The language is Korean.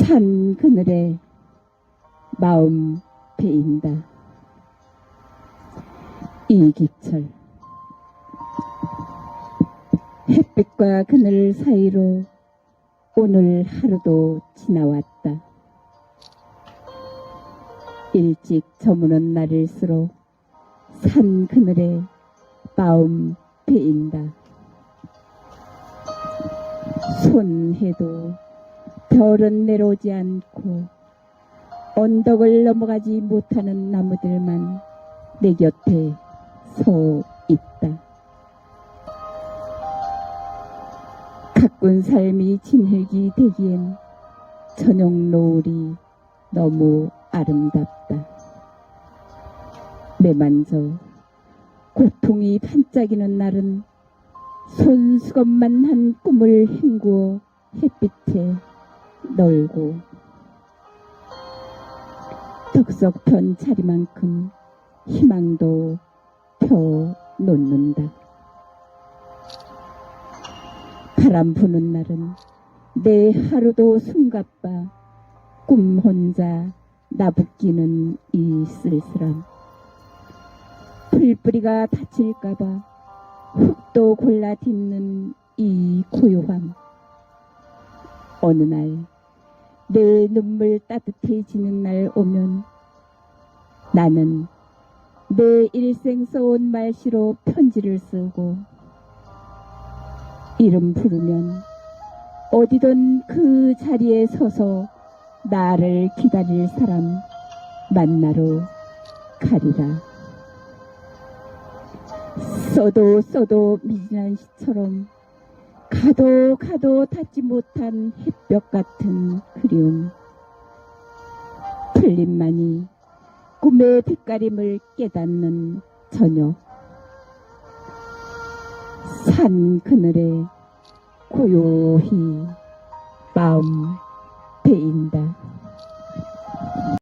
산 그늘에 마음 베인다. 이기철 햇빛과 그늘 사이로 오늘 하루도 지나왔다. 일찍 저무는 날일수록 산 그늘에 마음 베인다. 손해도 별은 내려오지 않고 언덕을 넘어가지 못하는 나무들만 내 곁에 서 있다. 가꾼 삶이 진흙이 되기엔 저녁 노을이 너무 아름답다. 매만져 고통이 반짝이는 날은 손수건만 한 꿈을 헹구어 햇빛에 널고 덕석 편 자리만큼 희망도 펴 놓는다. 바람 부는 날은 내 하루도 숨가빠 꿈 혼자 나붓기는 이 쓸쓸함 풀뿌리가 다칠까봐 흙도 골라 딛는 이 고요함 어느 날 내 눈물 따뜻해지는 날 오면 나는 내 일생 써온 말씨로 편지를 쓰고 이름 부르면 어디든 그 자리에 서서 나를 기다릴 사람 만나러 가리라. 써도 써도 미진한 시처럼 가도 가도 닿지 못한 햇볕 같은 그리움. 풀림만이 꿈의 빛가림을 깨닫는 저녁. 산 그늘에 고요히 마음 베인다.